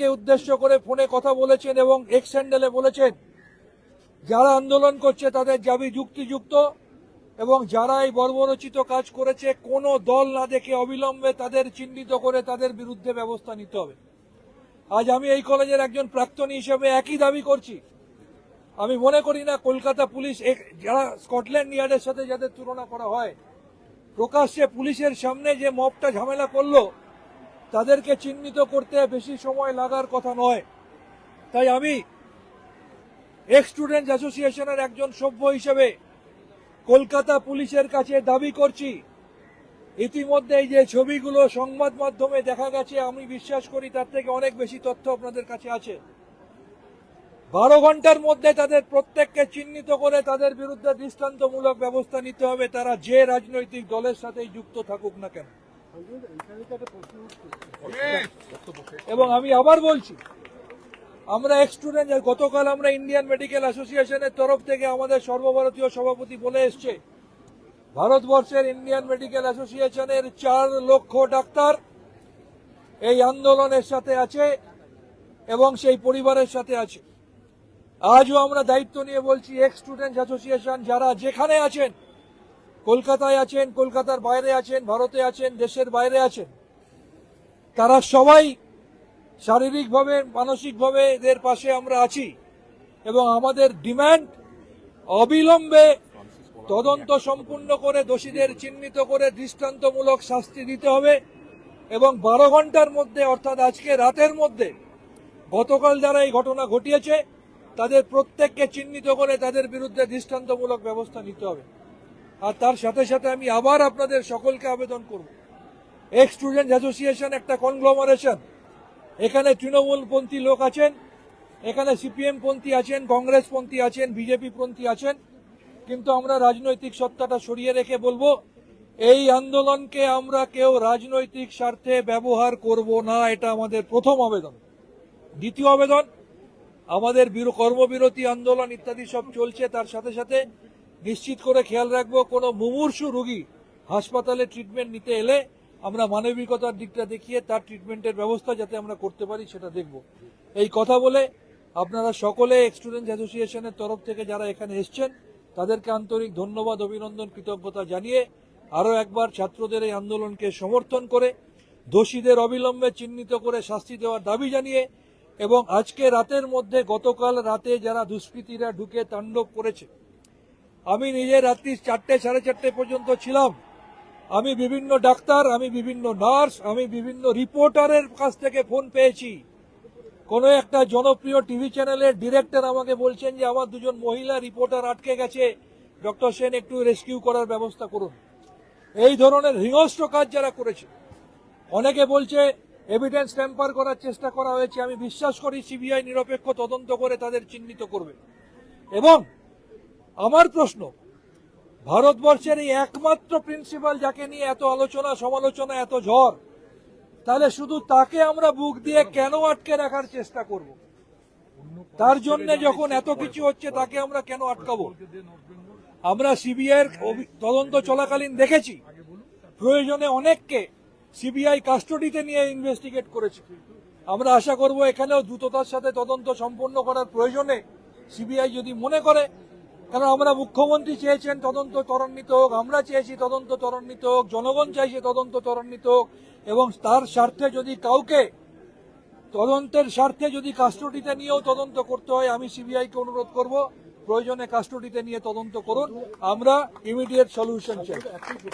কে উদ্দেশ্য করে ফোনে কথা বলেছেন এবং এক্স হ্যান্ডেলে বলেছেন, যারা আন্দোলন করছে তাদের দাবি যুক্তিযুক্ত এবং যারা এই বর্বরচিত কাজ করেছে, কোনো দল না দেখে অবিলম্বে তাদের চিহ্নিত করে তাদের বিরুদ্ধে ব্যবস্থা নিতে হবে। আজ আমি এই কলেজের একজন প্রাক্তনী হিসেবে একই দাবি করছি। আমি মনে করি না কলকাতা পুলিশ যারা স্কটল্যান্ড ইয়ার্ডের সাথে যাদের তুলনা করা হয়, প্রকাশ্যে পুলিশের সামনে যে মপটা ঝামেলা করল তাদেরকে চিহ্নিত করতে বেশি সময় লাগার কথা নয়। তাই আমি এক্স স্টুডেন্ট অ্যাসোসিয়েশনের একজন সভ্য হিসেবে কলকাতা পুলিশের কাছে দাবি করছি। ইতিমধ্যে যে ছবিগুলো সংবাদ মাধ্যমে দেখা গেছে, আমি বিশ্বাস করি তার থেকে অনেক বেশি তথ্য আপনাদের কাছে আছে। বারো ঘণ্টার মধ্যে তাদের প্রত্যেককে চিহ্নিত করে তাদের বিরুদ্ধে দৃষ্টান্তমূলক ব্যবস্থা নিতে হবে। তারা যে রাজনৈতিক দলের সাথেই যুক্ত থাকুক না কেন। এবং আমি আবার বলছি, আমরা এক স্টুডেন্ট গতকাল আমরা ইন্ডিয়ান মেডিকেল অ্যাসোসিয়েশনের তরফ থেকে আমাদের সর্বভারতীয় সভাপতি বলে এসছে, ভারতবর্ষের ইন্ডিয়ান মেডিকেল অ্যাসোসিয়েশনের চার লক্ষ ডাক্তার এই আন্দোলনের সাথে আছে এবং সেই পরিবারের সাথে আছে। আজও আমরা দায়িত্ব নিয়ে বলছি এক্স স্টুডেন্ট অ্যাসোসিয়েশন যারা যেখানে আছেন কলকাতায় আছেন, কলকাতার বাইরে আছেন, ভারতে আছেন, দেশের বাইরে আছেন। তারা সবাই শারীরিকভাবে, মানসিকভাবে এদের পাশে আমরা আছি এবং আমাদের ডিমান্ড অবিলম্বে তদন্ত সম্পূর্ণ করে দোষীদের চিহ্নিত করে দৃষ্টান্তমূলক শাস্তি দিতে হবে এবং বারো ঘণ্টার মধ্যে, অর্থাৎ আজকে রাতের মধ্যে, গতকাল যারা এই ঘটনা ঘটিয়েছে, তাদের প্রত্যেককে চিহ্নিত করে তাদের বিরুদ্ধে দৃষ্টান্তমূলক ব্যবস্থা নিতে হবে। আর তার সাথে সাথে আমি আবার আপনাদের সকলকে আবেদন করব। এক্স স্টুডেন্ট অ্যাসোসিয়েশন একটা কনগ্লোমারেশন এখানে তৃণমূলপন্থী লোক আছেন, এখানে সিপিএম পন্থী আছেন কংগ্রেস পন্থী আছেন বিজেপি পন্থী আছেন। কিন্তু আমরা রাজনৈতিক সত্তাটা সরিয়ে রেখে বলব, এই আন্দোলনকে আমরা কেউ রাজনৈতিক স্বার্থে ব্যবহার করব না, এটা আমাদের প্রথম আবেদন। দ্বিতীয় আবেদন, আমাদের বিরো- কর্মবিরতি আন্দোলন ইত্যাদি সব চলছে, তার সাথে সাথে নিশ্চিত করে খেয়াল রাখব, কোনো মুমূর্ষু রোগী হাসপাতালে ট্রিটমেন্ট নিতে এলে আমরা মানবিকতার দিকটা দেখিয়ে তার ট্রিটমেন্টের ব্যবস্থা যাতে আমরা করতে পারি সেটা দেখব। এই কথা বলে আপনারা সকলে স্টুডেন্ট অ্যাসোসিয়েশনের তরফ থেকে যারা এখানে এসছেন, তাদেরকে আন্তরিক ধন্যবাদ, অভিনন্দন, কৃতজ্ঞতা জানিয়ে আরও একবার ছাত্রদের এই আন্দোলনকে সমর্থন করে, দোষীদের অবিলম্বে চিহ্নিত করে শাস্তি দেওয়ার দাবি জানিয়ে এবং আজকে রাতের মধ্যে গতকাল রাতে যারা দুষ্কৃতীরা ঢুকে তাণ্ডব করেছে আমি নিজে রাত্রি চারটে, সাড়ে চারটে পর্যন্ত ছিলাম। আমি বিভিন্ন ডাক্তার, আমি বিভিন্ন নার্স, আমি বিভিন্ন রিপোর্টারের কাছ থেকে ফোন পেয়েছি। কোনো একটা জনপ্রিয় টিভি চ্যানেলের ডিরেক্টর আমাকে বলছেন যে, আমার দুজন মহিলা রিপোর্টার আটকে গেছে। ডক্টর সেন, একটু রেস্কিউ করার ব্যবস্থা করুন। এই ধরনের হিংস্র কাজ যারা করেছে, অনেকে বলছে এভিডেন্স ট্যাম্পার করার চেষ্টা করা হয়েছে। আমি বিশ্বাস করি, সিবিআই নিরপেক্ষ তদন্ত করে তাদের চিহ্নিত করবে। এবং আমার প্রশ্ন, ভারতবর্ষের এই একমাত্র প্রিন্সিপাল যাকে নিয়ে এত আলোচনা, সমালোচনা, এত ঝড়, তাহলে শুধু তাকে আমরা বুক দিয়ে কেন আটকে রাখার চেষ্টা করব? তার জন্য যখন এত কিছু হচ্ছে, তাকে আমরা কেন আটকাবো? আমরা সিবিআইয়ের তদন্ত চলাকালীন দেখেছি, প্রয়োজনে অনেককে সিবিআই কাস্টডিতে নিয়ে ইনভেস্টিগেট করেছে। আমরা আশা করব এখানেও দ্রুততার সাথে তদন্ত সম্পন্ন করার প্রয়োজনে সিবিআই যদি মনে করে কারণ আমরা মুখ্যমন্ত্রী চেয়েছেন তদন্ত ত্বরান্বিত হোক, আমরা চেয়েছি তদন্ত ত্বরান্বিত হোক, জনগণ চাইছে তদন্ত ত্বরান্বিত হোক, এবং তার স্বার্থে যদি কাউকে, তদন্তের স্বার্থে যদি কাস্টডিতে নিয়েও তদন্ত করতে হয়, আমি সিবিআইকে অনুরোধ করব, প্রয়োজনে কাস্টডিতে নিয়ে তদন্ত করুন। আমরা ইমিডিয়েট সলিউশন চাই।